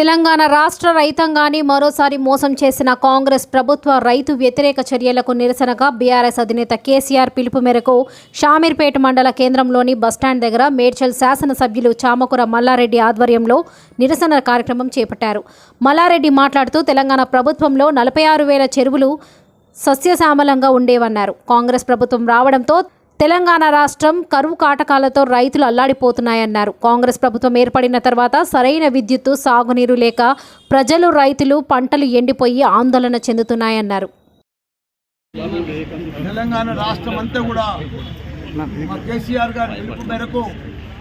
తెలంగాణ రాష్ట్ర రైతాంగాన్ని మరోసారి మోసం చేసిన కాంగ్రెస్ ప్రభుత్వ రైతు వ్యతిరేక చర్యలకు నిరసనగా బీఆర్ఎస్ అధినేత కేసీఆర్ పిలుపు మేరకు షామీర్పేట మండల కేంద్రంలోని బస్టాండ్ దగ్గర మేడ్చల్ శాసనసభ్యులు చామకుర మల్లారెడ్డి ఆధ్వర్యంలో నిరసన కార్యక్రమం చేపట్టారు. మల్లారెడ్డి మాట్లాడుతూ తెలంగాణ ప్రభుత్వంలో నలభై ఆరు వేల చెరువులు సస్యశ్యామలంగా ఉండేవన్నారు. కాంగ్రెస్ ప్రభుత్వం రావడంతో తెలంగాణ రాష్ట్రం కరువు కాటకాలతో రైతులు అల్లాడిపోతున్నాయన్నారు. కాంగ్రెస్ ప్రభుత్వం ఏర్పడిన తర్వాత సరైన విద్యుత్తు సాగునీరు లేక ప్రజలు రైతులు పంటలు ఎండిపోయి ఆందోళన చెందుతున్నాయన్నారు. తెలంగాణ రాష్ట్రం అంతా కూడా కేసీఆర్ గారి పిలుపు మేరకు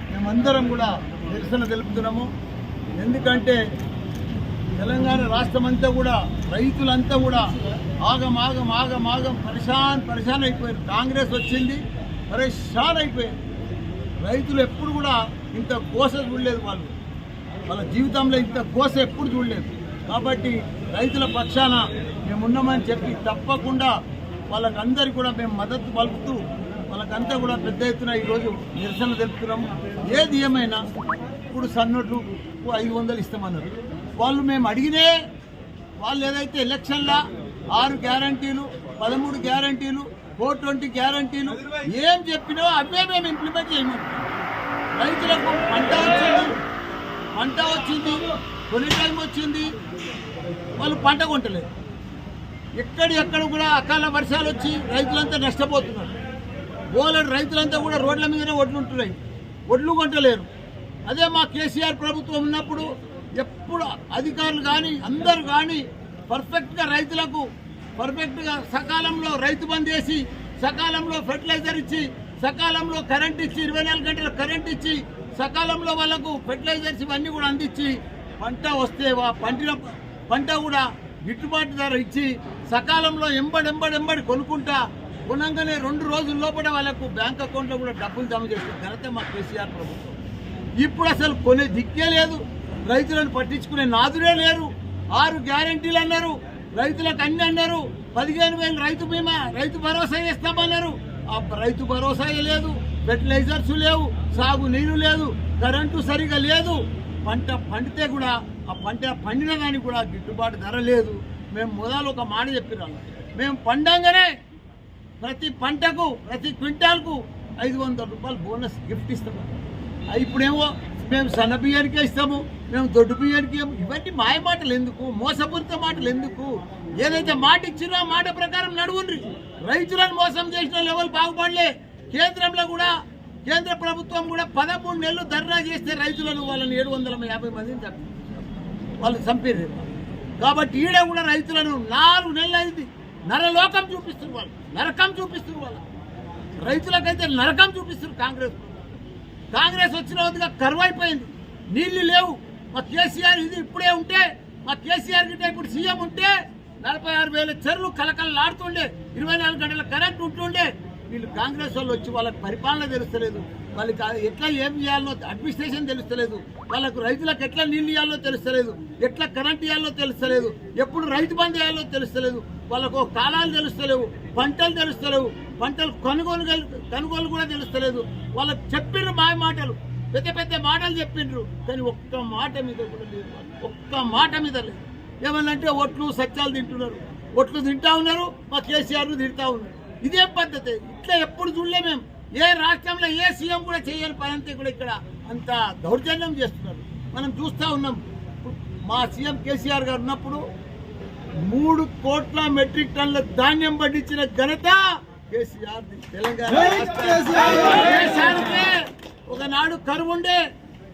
మేమందరం కూడా నిరసన తెలుపుతున్నాము. ఎందుకంటే తెలంగాణ రాష్ట్రం అంతా కూడా రైతులంతా కూడా ఆగం ఆగం ఆగం ఆగం పరిశాన్ పరిశాన్ అయిపోయారు. కాంగ్రెస్ వచ్చింది. పరేషాన్ అయిపోయారు. రైతులు ఎప్పుడు కూడా ఇంత కోస చూడలేదు వాళ్ళు. వాళ్ళ జీవితంలో ఇంత కోస ఎప్పుడు చూడలేదు. కాబట్టి రైతుల పక్షాన మేమున్నామని చెప్పి తప్పకుండా వాళ్ళకందరికీ కూడా మేము మద్దతు పలుకుతూ వాళ్ళకంతా కూడా పెద్ద ఎత్తున ఈరోజు నిరసన తెలుపుతున్నాము. ఏది ఏమైనా ఇప్పుడు సన్నోట్లు ఐదు వందలు ఇస్తామన్నారు. వాళ్ళు మేము అడిగినే వాళ్ళు ఏదైతే ఎలక్షన్ల ఆరు గ్యారంటీలు పదమూడు గ్యారంటీలు ఫోర్ ట్వంటీ గ్యారంటీలు. ఏం చెప్పినో అవే మేము ఇంప్లిమెంట్ చేయమని రైతులకు పంట వచ్చింది. పంట వచ్చింది. కొన్ని టైం వచ్చింది. వాళ్ళు పంట కొంటలేదు ఎక్కడి ఎక్కడ కూడా అకాల వర్షాలు వచ్చి రైతులంతా నష్టపోతున్నారు. బోలెడు రైతులంతా కూడా రోడ్ల మీదనే ఒడ్లు ఉంటున్నాయి. ఒడ్లు కొంటలేరు. అదే మా కేసీఆర్ ప్రభుత్వం ఉన్నప్పుడు ఎప్పుడు అధికారులు కానీ అందరూ కానీ పర్ఫెక్ట్గా రైతులకు పర్ఫెక్ట్గా సకాలంలో రైతు బంద్ చేసి సకాలంలో ఫెర్టిలైజర్ ఇచ్చి సకాలంలో కరెంట్ ఇచ్చి ఇరవై నాలుగు గంటలు కరెంట్ ఇచ్చి సకాలంలో వాళ్ళకు ఫెర్టిలైజర్స్ ఇవన్నీ కూడా అందించి పంట వస్తే వా- పంట కూడా గిట్టుబాటు ధర ఇచ్చి సకాలంలో ఎంబడి కొనుక్కుంటా కొనంగానే రెండు రోజుల లోపల వాళ్ళకు బ్యాంక్ అకౌంట్లో కూడా డబ్బులు జమ చేసిన ఘనత మా కేసీఆర్ ప్రభుత్వం. ఇప్పుడు అసలు కొనే దిక్కే లేదు. రైతులను పట్టించుకునే నాదులే లేరు. ఆరు గ్యారంటీలు అన్నారు. రైతులకు అన్ని అన్నారు. పదిహేను వేలు రైతు బీమా రైతు భరోసా ఇస్తామన్నారు. రైతు భరోసా లేదు ఫెర్టిలైజర్స్ లేవు సాగు నీరు లేదు కరెంటు సరిగా లేదు. పంట పండితే కూడా ఆ పంట పండిన దానికి కూడా గిట్టుబాటు ధర లేదు. మేము మొదలు ఒక మాట చెప్పినాము మేము పండంగానే ప్రతి పంటకు ప్రతి క్వింటాల్కు ఐదు వందల రూపాయలు బోనస్ గిఫ్ట్ ఇస్తాము ఇప్పుడేమో మేము సన్న బియ్యానికే ఇస్తాము మేము దొడ్డు బియ్యానికి ఇవన్నీ మాయ మాటలు ఎందుకు? మోసపూరిత మాటలు ఎందుకు? ఏదైతే మాట ఇచ్చినా మాట ప్రకారం నడువుండ్రి. రైతులను మోసం చేసిన లెవెల్ ఎవరు బాగుపడలే. కేంద్రంలో కూడా కేంద్ర ప్రభుత్వం కూడా పదమూడు నెలలు ధర్నా చేస్తే రైతులను వాళ్ళని ఏడు వందల యాభై మందిని చంపి వాళ్ళు చంపారు కాబట్టి ఈడ కూడా రైతులను నాలుగు నెలలు అయింది. నరలోకం చూపిస్తున్నారు వాళ్ళు. నరకం చూపిస్తున్నారు వాళ్ళు. రైతులకైతే నరకం చూపిస్తున్నారు కాంగ్రెస్ కాంగ్రెస్ వచ్చిన వద్దుగా కరువు అయిపోయింది. నీళ్ళు లేవు. మా కేసీఆర్ ఇది ఇప్పుడే ఉంటే మా కేసీఆర్ గిట్ట ఇప్పుడు సీఎం ఉంటే నలభై ఆరు వేల చెరువులు కలకలలాడుతుండే ఇరవై నాలుగు గంటల కరెంట్ ఉంటుండే. వీళ్ళు కాంగ్రెస్ వాళ్ళు వచ్చి వాళ్ళకి పరిపాలన తెలుస్తలేదు. వాళ్ళకి ఎట్లా ఏం చేయాలో అడ్మినిస్ట్రేషన్ తెలుస్తలేదు. వాళ్ళకు రైతులకు ఎట్లా నీళ్ళు ఇవ్వాలో తెలుస్తలేదు. ఎట్లా కరెంట్ ఇవ్వాలో తెలుస్తలేదు. ఎప్పుడు రైతు బంద్ చేయాలో తెలుస్తలేదు. వాళ్ళకు కాలాలు తెలుస్తలేవు. పంటలు తెలుస్తలేవు. పంటలు కొనుగోలు కొనుగోలు కూడా తెలుస్తలేదు. వాళ్ళకి చెప్పిండ్రు మాయ మాటలు. పెద్ద పెద్ద మాటలు చెప్పిండ్రు కానీ ఒక్క మాట మీద కూడా లేదు. ఒక్క మాట మీద లేదు. ఏమన్నంటే ఒట్లు సత్యాలు తింటున్నారు. ఒట్లు తింటా ఉన్నారు మా కేసీఆర్ తింటా ఉన్నారు. ఇదే పద్ధతి. ఇట్లా ఎప్పుడు చూడలే మేము. ఏ రాష్ట్రంలో ఏ సీఎం కూడా చేయని పని కూడా ఇక్కడ అంత దౌర్జన్యం చేస్తున్నారు. మనం చూస్తూ ఉన్నాం. మా సీఎం కేసీఆర్ గారు ఉన్నప్పుడు మూడు కోట్ల మెట్రిక్ టన్నుల ధాన్యం పండించిన ఘనత కేసీఆర్ ది. తెలంగాణ రాష్ట్ర- దేశానికే ఒకనాడు కరువు ఉండే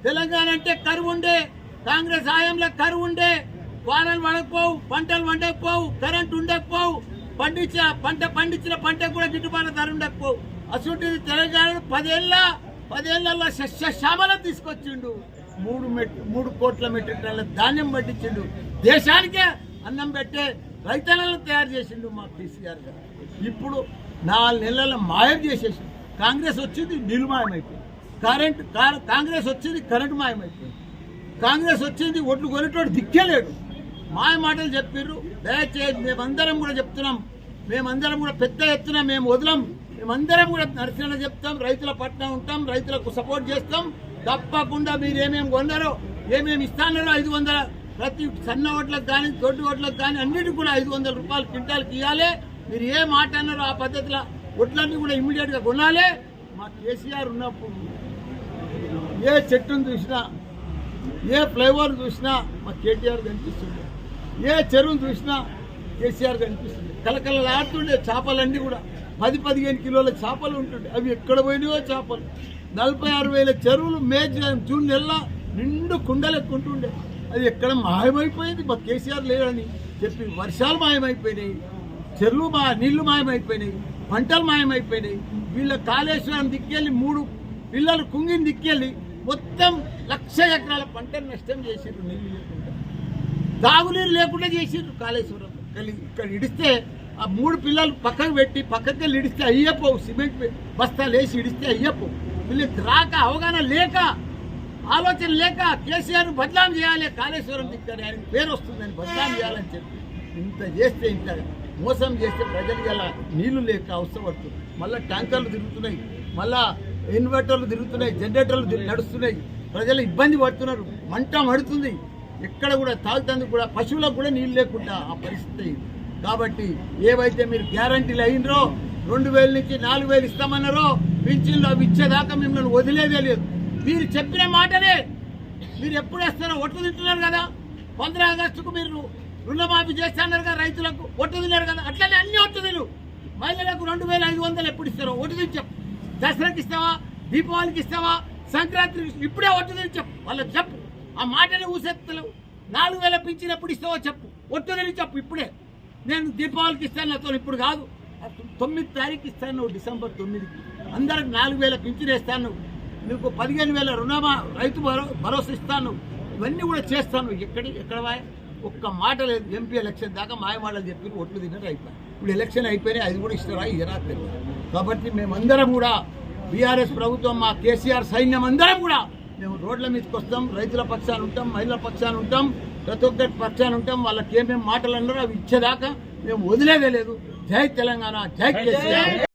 తెలంగాణ అంటే కరువు ఉండే కాంగ్రెస్ హయాంలో కరువు ఉండే వానలు పడకపోవు పంటలు పండకపోవు కరెంట్ ఉండకపోవు పండించిన పంట పండించిన పంటకు కూడా గిట్టుబాటు ధర ఉండకపోవు. అసలు తెలంగాణ పదేళ్ళ పదేళ్ళలో సస్యశ్యామలం తీసుకొచ్చిండు. మూడు మెట్ మూడు కోట్ల మెట్రిక్ టన్నుల ధాన్యం పట్టించిండు. దేశానికే అన్నం పెట్టే రైతన్నలను తయారు చేసిండు మా కేసీఆర్ గారు. ఇప్పుడు నాలుగు నెలల మాయం చేసేసిండు కాంగ్రెస్ వచ్చింది నిలుమాయమైపోయింది కరెంట్ కాంగ్రెస్ వచ్చింది కరెంటు మాయమైపోయింది. కాంగ్రెస్ వచ్చింది ఒడ్లు కొనేటోడు దిక్కేలేడు. మాయ మాటలు చెప్పిర్రు. దయచేసి మేమందరం కూడా చెప్తున్నాం. మేమందరం కూడా పెద్ద ఎత్తున మేము వదలం. మేమందరం కూడా నరసన చెప్తాం. రైతుల పట్ల ఉంటాం. రైతులకు సపోర్ట్ చేస్తాం. తప్పకుండా మీరు ఏమేమి కొన్నారో ఏమేమి ఇస్తానో ఐదు వందల ప్రతి సన్న ఓట్లకు కానీ దొడ్డు ఓట్లకు కానీ అన్నిటికి కూడా ఐదు వందల రూపాయలు క్వింటాల్కి ఇవ్వాలి. మీరు ఏ మాట అన్నారో ఆ పద్ధతిలో ఒట్లన్నీ కూడా ఇమ్మీడియట్గా కొనాలి. మా కేసీఆర్ ఉన్నప్పుడు ఏ చెట్టును చూసినా ఏ ఫ్లైఓవర్ చూసినా మా కేటీఆర్ కనిపిస్తుంది ఏ చెరువును చూసినా కేసీఆర్ కనిపిస్తుంది కలకలలాడుతుండే చేపలన్నీ కూడా. పది పదిహేను కిలోల చేపలు ఉంటుండే. అవి ఎక్కడ పోయినాయో చేపలు. నలభై ఆరు వేల చెరువులు మే జూన్ జూన్ నెలలో నిండు కుండలు ఎక్కుంటుండే అది ఎక్కడ మాయమైపోయింది? మా కేసీఆర్ లేడని చెప్పి వర్షాలు మాయమైపోయినాయి చెరువులు మా నీళ్ళు మాయమైపోయినాయి పంటలు మాయమైపోయినాయి. వీళ్ళ కాళేశ్వరం దిక్కెళ్ళి మూడు పిల్లలు కుంగిని దిక్కెళ్ళి మొత్తం లక్ష ఎకరాల పంట నష్టం చేసిర్రు నీళ్ళు లేకుండా. తాగునీరు లేకుండా చేసిర్రు కాళేశ్వరం. కలిగి ఇక్కడ ఇడిస్తే ఆ మూడు పిల్లలు పక్కకు పెట్టి పక్కకి వెళ్ళి ఇడిస్తే అయ్యపోవు సిమెంట్ బస్తాలు వేసి ఇడిస్తే అయ్యపోవు వీళ్ళకి రాక అవగాహన లేక ఆలోచన లేక కేసీఆర్ బదలాం చేయాలి కాళేశ్వరం దిక్కారు ఆయన పేరు వస్తుందని బదలాం చేయాలని చెప్పి ఇంత చేస్తే ఇంత మోసం చేస్తే ప్రజలు ఇలా నీళ్ళు లేక అవసరపడుతుంది మళ్ళీ ట్యాంకర్లు తిరుగుతున్నాయి మళ్ళా ఇన్వర్టర్లు తిరుగుతున్నాయి జనరేటర్లు నడుస్తున్నాయి. ప్రజలు ఇబ్బంది పడుతున్నారు మంట మడుతుంది. ఎక్కడ కూడా తాగుతందుకు కూడా పశువులకు కూడా నీళ్ళు లేకుండా ఆ పరిస్థితి. కాబట్టి ఏవైతే మీరు గ్యారంటీలు అయినరో రెండు వేల నుంచి నాలుగు వేలు ఇస్తామన్నారో పింఛన్లు అవి ఇచ్చేదాకా మిమ్మల్ని వదిలేదే లేదు. మీరు చెప్పిన మాటనే మీరు ఎప్పుడు వేస్తారో ఒట్టు తింటున్నారు కదా. పంద్ర ఆగస్టుకు మీరు రుణమాఫీ చేస్తున్నారు కదా రైతులకు ఒట్టు తిన్నారు కదా. అట్లనే అన్ని ఒట్టు తిను. మహిళలకు రెండు వేల ఐదు వందలు ఎప్పుడు ఇస్తారో ఒట్టు తిని దసరాకి ఇస్తావా? దీపావళికి ఇస్తావా? సంక్రాంతికి ఇప్పుడే ఒట్టు తిని చెప్పు. వాళ్ళకి చెప్పు. ఆ మాటని ఊసెత్తలేవు నాలుగు వేల పింఛన్ ఎప్పుడు ఇస్తావో చెప్పు. ఒట్టు తిని చెప్పు ఇప్పుడే. నేను దీపావళికి ఇస్తాను నాతో ఇప్పుడు కాదు. తొమ్మిది తారీఖు ఇస్తాను డిసెంబర్ తొమ్మిదికి. అందరికి నాలుగు వేల పింఛన్ వేస్తాను. నీకు పదిహేను వేల రుణమా రైతు భరో భరోసా ఇస్తాను. ఇవన్నీ కూడా చేస్తాను. ఎక్కడి ఎక్కడ ఒక్క మాట లేదు. ఎంపీ ఎలక్షన్ దాకా మాయమాటలు చెప్పి ఓట్లు తిన్నారు అయిపోయి ఇప్పుడు ఎలక్షన్ అయిపోయినాయి. అది కూడా ఇస్తారా? ఇయరా తెలియదు కాబట్టి మేమందరం కూడా బీఆర్ఎస్ ప్రభుత్వం మా కేసీఆర్ సైన్యం అందరం కూడా మేము రోడ్ల మీదకి వస్తాం. రైతుల పక్షాన ఉంటాం మహిళల పక్షాన ఉంటాం. ప్రతి ఒక్కరి పక్షాన ఉంటాం. వాళ్ళకి ఏమేమి మాటలు అన్నారో అవి ఇచ్చేదాకా మేము వదిలేదే లేదు. జై తెలంగాణ జై కేసీఆర్.